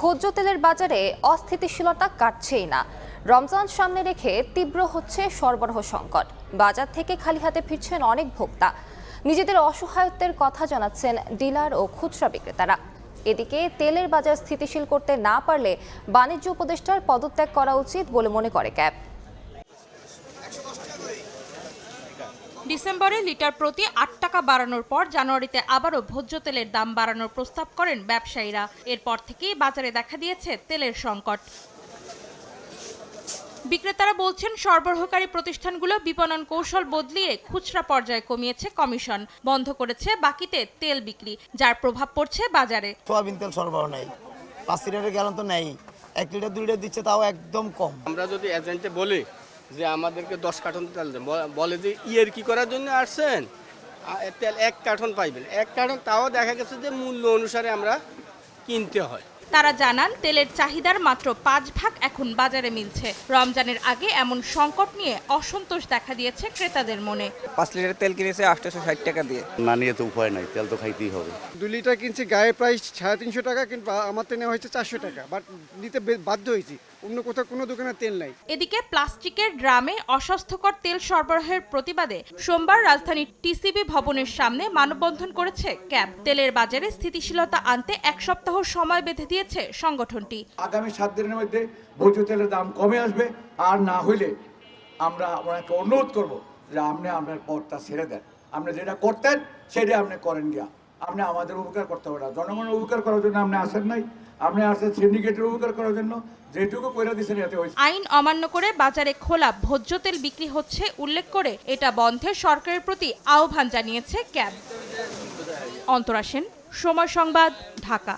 ভোজ্য তেলের বাজারে অস্থিতিশীলতা কাটছেই না। রমজান সামনে রেখে তীব্র হচ্ছে সরবরাহ সংকট। বাজার থেকে খালি হাতে ফিরছেন অনেক ভোক্তা। নিজেদের অসহায়ত্বের কথা জানাচ্ছেন ডিলার ও খুচরা বিক্রেতারা। এদিকে তেলের বাজার স্থিতিশীল করতে না পারলে বাণিজ্য উপদেষ্টার পদত্যাগ করা উচিত বলে মনে করে ক্যাব। ডিসেম্বরে লিটার প্রতি আট টাকা বাড়ানোর পর জানুয়ারিতে আবারও ভোজ্য তেলের দাম বাড়ানোর প্রস্তাব করেন ব্যবসায়ীরা। এরপর থেকেই বাজারে দেখা দিয়েছে তেলের সংকট। বিক্রেতারা বলছেন সরবরাহকারী প্রতিষ্ঠানগুলো বিপণন কৌশল বদলিয়ে খুচরা পর্যায়ে কমিয়েছে কমিশন। বন্ধ করেছে বাকিতে তেল বিক্রি যার প্রভাব পড়ছে বাজারে। সোয়াবিন তেল সরবরাহ নেই পাঁচ লিটারের গ্যালন তো নেই এক লিটার দুই লিটার দিচ্ছে তাও একদম কম। আমরা যদি এজেন্টে বলি যে আমাদেরকে দশ কার্টন তেল দেন। বলে যে, ইয়ের কি করার জন্য আসছেন? তেল এক কার্টন পাইবেন। এক কার্টন, তাও দেখা গেছে যে মূল্য অনুসারে আমরা কিনতে হয়। তারা জানান তেলের চাহিদার মাত্র পাঁচ ভাগ এখন বাজারে মিলছে। রমজানের আগে এমন সংকট নিয়ে অসন্তোষ দেখা দিয়েছে ক্রেতাদের মনে। পাঁচ লিটার তেল কিনেছে আটশোশো ষাট টাকা দিয়ে। না নিয়ে তো উপায় নাই তেল তো খাইতেই হবে। দু লিটার কিনছি গায়ে প্রাইস সাড়ে তিনশো টাকা কিন্তু আমার তো নেওয়া হয়েছে চারশো টাকা বাট নিতে বাধ্য হয়েছি। অন্য কোথাও কোনো দোকানে তেল নাই। এদিকে প্লাস্টিকের ড্রামে অস্বাস্থ্যকর তেল সরবরাহের প্রতিবাদে সোমবার রাজধানীর টিসিবি ভবনের সামনে মানববন্ধন করেছে ক্যাব। তেলের বাজারে স্থিতিশীলতা আনতে এক সপ্তাহ সময় বেঁধে দিয়েছে সংগঠনটি। আগামী সাত দিনের মধ্যে ভোজ্য তেলের দাম কমে আসবে আর না হইলে আমরা আপনাকে অনুরোধ করব যে আপনি আপনার পথটা ছেড়ে দেন। আপনি যেটা করতেন সেটা আপনি করেন গিয়া। আপনি আমাদের উপকার করতে হবে না। জনগণের উপকার করার জন্য আপনি আসেন নাই। আপনি আসেন সিন্ডিকেটের উপকার করার জন্য। যেটুকু করে দিয়েছেন এতে হয়েছে আইন অমান্য করে বাজারে খোলা ভোজ্য তেল বিক্রি হচ্ছে উল্লেখ করে এটা বন্ধে সরকারের প্রতি আহ্বান জানিয়েছে ক্যাব। অন্তরা সেন সময় সংবাদ ঢাকা।